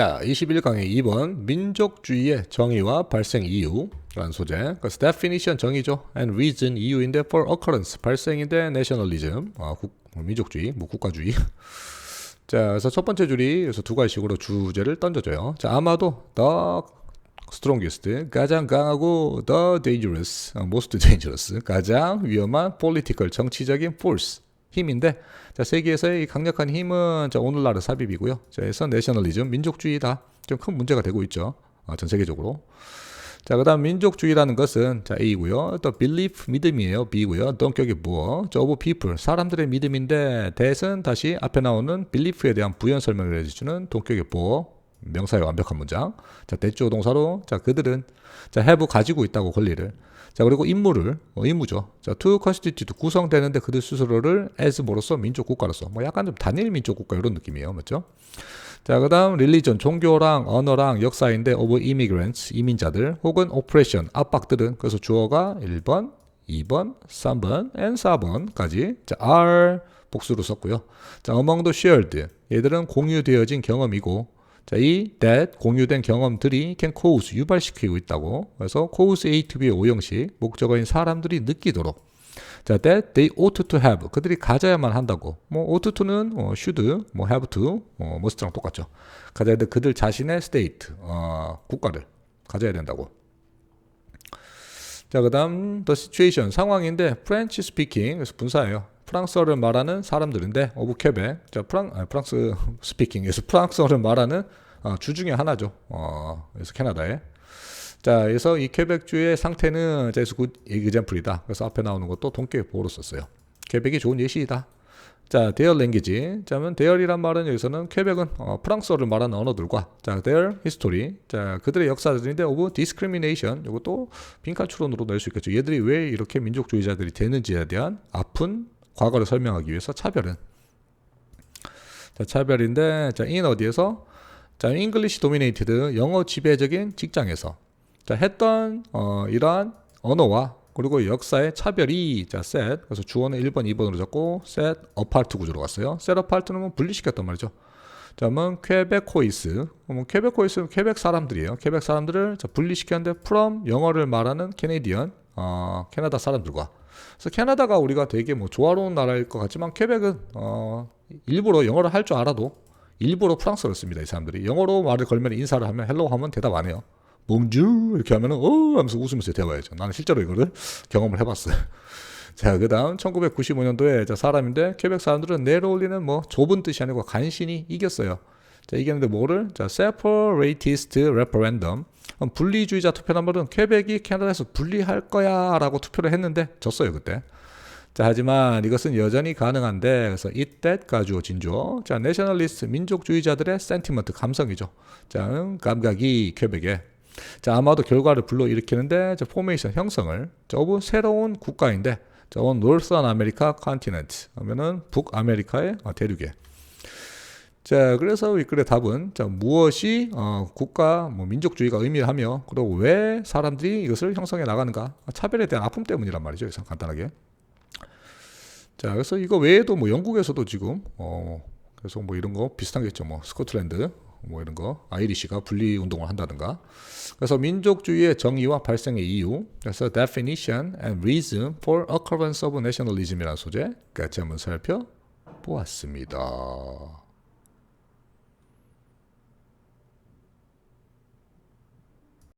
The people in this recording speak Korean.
자, 21강의 2번 민족주의의 정의와 발생 이유라는 소재. 그래서 definition 정의죠. and reason 이유인데 for occurrence 발생인데 nationalism 아, 국, 민족주의, 뭐 국가주의. 자, 그래서 첫 번째 줄이 그래서 두 가지식으로 주제를 던져줘요. 자, 아마도 the strongest 가장 강하고 the dangerous, most dangerous 가장 위험한 political 정치적인 force 힘인데 자 세계에서의 이 강력한 힘은 자 오늘날의 삽입이고요. 자 그래서 내셔널리즘 민족주의다 좀 큰 문제가 되고 있죠. 어, 전 세계적으로. 자 그다음 민족주의라는 것은 자 A고요. 또 belief 믿음이에요. B고요. 동격이 뭐? 저 of people 사람들의 믿음인데 대은 다시 앞에 나오는 belief에 대한 부연 설명을 해주는 동격의 뭐? 명사의 완벽한 문장. 자 대조 동사로 자 그들은 자 have 가지고 있다고 권리를. 자 그리고 임무를 어, 임무죠. 자 to constitute 구성되는데 그들 스스로를 as 뭐로서 민족 국가로서 뭐 약간 좀 단일 민족 국가 이런 느낌이에요, 맞죠? 자 그다음 릴리전 종교랑 언어랑 역사인데 of immigrants 이민자들 혹은 oppression 압박들은 그래서 주어가 1번, 2번, 3번, and 4번까지 자 are 복수로 썼고요. 자 among the shared 얘들은 공유되어진 경험이고 자, 이 that 공유된 경험들이 can cause 유발시키고 있다고. 그래서 cause A to B의 오형식 목적어인 사람들이 느끼도록. 자, that they ought to have 그들이 가져야만 한다고. 뭐 ought to는 어, should, 뭐 have to, 어, must랑 똑같죠. 가져야 돼 그들 자신의 state 어, 국가를 가져야 된다고. 자, 그 다음 the situation 상황인데 French speaking 그래서 분사예요. 프랑스어를 말하는 사람들인데 오브 퀘벡 자 프랑 아, 프랑스 스피킹에서 프랑스어를 말하는 어, 주 중에 하나죠. 어, 그래서 캐나다에 자 그래서 이 퀘벡주의 상태는 제스 굿 에그젠플이다. 그래서 앞에 나오는 것도 동격 보호로 썼어요. 퀘벡이 좋은 예시이다. 자, 대열 랭귀지. 자면 대열이란 말은 여기서는 퀘벡은 어, 프랑스어를 말하는 언어들과 자, 대열 히스토리. 자, 그들의 역사들인데 오브 디스크리미네이션. 이것도 빈칸 추론으로 넣을 수 있겠죠. 얘들이 왜 이렇게 민족주의자들이 되는지에 대한 아픈 과거를 설명하기 위해서 차별은 자, 차별인데 자, in 어디에서 자, English dominated 영어 지배적인 직장에서 자, 했던 어, 이러한 언어와 그리고 역사의 차별이 자, set 그래서 주어는 1번, 2번으로 잡고 set apart 구조로 갔어요. set apart는 뭐 분리시켰단 말이죠. 자, 그러면 퀘베코이스. 그러면 퀘베코이스는 퀘벡 사람들이에요. 퀘벡 사람들을 자, 분리시켰는데 from 영어를 말하는 캐네디언 어, 캐나다 사람들과 그래서 캐나다가 우리가 되게 뭐 조화로운 나라일 것 같지만 퀘벡은 어, 일부러 영어를 할 줄 알아도 일부러 프랑스어를 씁니다. 이 사람들이 영어로 말을 걸면 인사를 하면 헬로 하면 대답 안 해요. 몽주 이렇게 하면은 어 하면서 웃으면서 대화해야죠. 나는 실제로 이거를 경험을 해봤어요. 자, 그 다음 1995년도에 자, 사람인데 퀘벡 사람들은 내려올리는 뭐 좁은 뜻이 아니고 간신히 이겼어요. 자, 이겼는데 뭐를? 자, separatist referendum. 분리주의자 투표란 말은 퀘벡이 캐나다에서 분리할 거야 라고 투표를 했는데 졌어요, 그때. 자, 하지만 이것은 여전히 가능한데, 그래서 that 가주어 진주어. 자, 내셔널리스트, 민족주의자들의 센티먼트, 감성이죠. 자, 음, 감각이 퀘벡에. 자, 아마도 결과를 불러일으키는데, 자, 포메이션 형성을. 자, 오브 새로운 국가인데, 자, 원 노스안 아메리카 컨티넨트 하면은 북아메리카의 대륙에. 자, 그래서 이 글의 답은 자, 무엇이 어, 국가 뭐 민족주의가 의미하며 그리고 왜 사람들이 이것을 형성해 나가는가? 차별에 대한 아픔 때문이란 말이죠. 그래서 간단하게. 자, 그래서 이거 외에도 뭐 영국에서도 지금 어, 그래서 뭐 이런 거 비슷하겠죠. 뭐 스코틀랜드 뭐 이런 거 아이리시가 분리 운동을 한다든가. 그래서 민족주의의 정의와 발생의 이유. 그래서 definition and reason for occurrence of nationalism이라는 소재 같이 한번 살펴보았습니다.